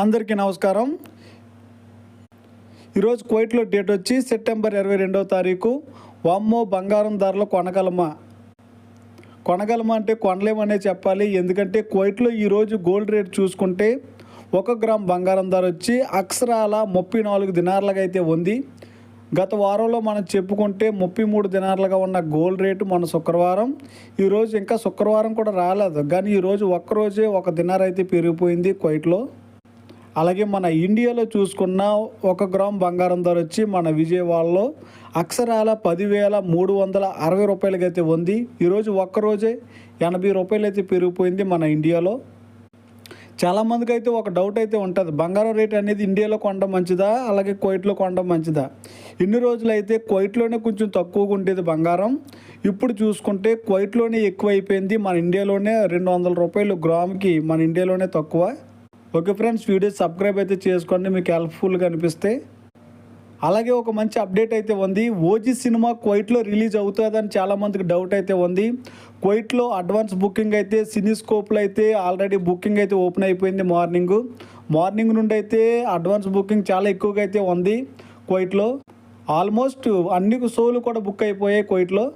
అందరికీ నమస్కారం. ఈరోజు కువైట్లో డేట్ వచ్చి సెప్టెంబర్ ఇరవై రెండవ తారీఖు. వామ్మో బంగారం ధరలు కొనగలమా? కొనగలమా అంటే కొనలేమనే చెప్పాలి. ఎందుకంటే కువైట్లో ఈరోజు గోల్డ్ రేట్ చూసుకుంటే ఒక గ్రామ్ బంగారం ధర వచ్చి అక్షరాల ముప్పై నాలుగు దినార్లుగా అయితే ఉంది. గత వారంలో మనం చెప్పుకుంటే ముప్పై మూడు దినార్లుగా ఉన్న గోల్డ్ రేటు మన శుక్రవారం. ఈరోజు ఇంకా శుక్రవారం కూడా రాలేదు. కానీ ఈరోజు ఒక్కరోజే ఒక దినార్ అయితే పెరిగిపోయింది కువైట్లో. అలాగే మన ఇండియాలో చూసుకున్న ఒక గ్రామ్ బంగారం ధర వచ్చి మన విజయవాడలో అక్షరాల పదివేల మూడు వందల అరవై రూపాయలకి అయితే ఉంది. ఈరోజు ఒక్కరోజే ఎనభై రూపాయలు అయితే పెరిగిపోయింది మన ఇండియాలో. చాలామందికి అయితే ఒక డౌట్ అయితే ఉంటుంది. బంగారం రేట్ అనేది ఇండియాలో కొనడం మంచిదా? అలాగే కోయిట్లో కొనడం మంచిదా? ఇన్ని రోజులు అయితే కోయిట్లోనే కొంచెం తక్కువగా ఉండేది బంగారం. ఇప్పుడు చూసుకుంటే కోయిట్లోనే ఎక్కువ అయిపోయింది మన ఇండియాలోనే రెండు వందల రూపాయలు గ్రామ్కి మన ఇండియాలోనే తక్కువ. ఓకే ఫ్రెండ్స్ వీడియో సబ్స్క్రైబ్ అయితే చేసుకోండి మీకు హెల్ప్ఫుల్గా అనిపిస్తే. అలాగే ఒక మంచి అప్డేట్ అయితే ఉంది. ఓజీ సినిమా క్వైట్లో రిలీజ్ అవుతుందని చాలామందికి డౌట్ అయితే ఉంది. క్వైట్లో అడ్వాన్స్ బుకింగ్ అయితే సినీస్కోప్లో అయితే ఆల్రెడీ బుకింగ్ అయితే ఓపెన్ అయిపోయింది మార్నింగ్. మార్నింగ్ నుండి అయితే అడ్వాన్స్ బుకింగ్ చాలా ఎక్కువగా అయితే ఉంది క్వైట్లో ఆల్మోస్ట్ అన్ని షోలు కూడా బుక్ అయిపోయాయి క్వైట్లో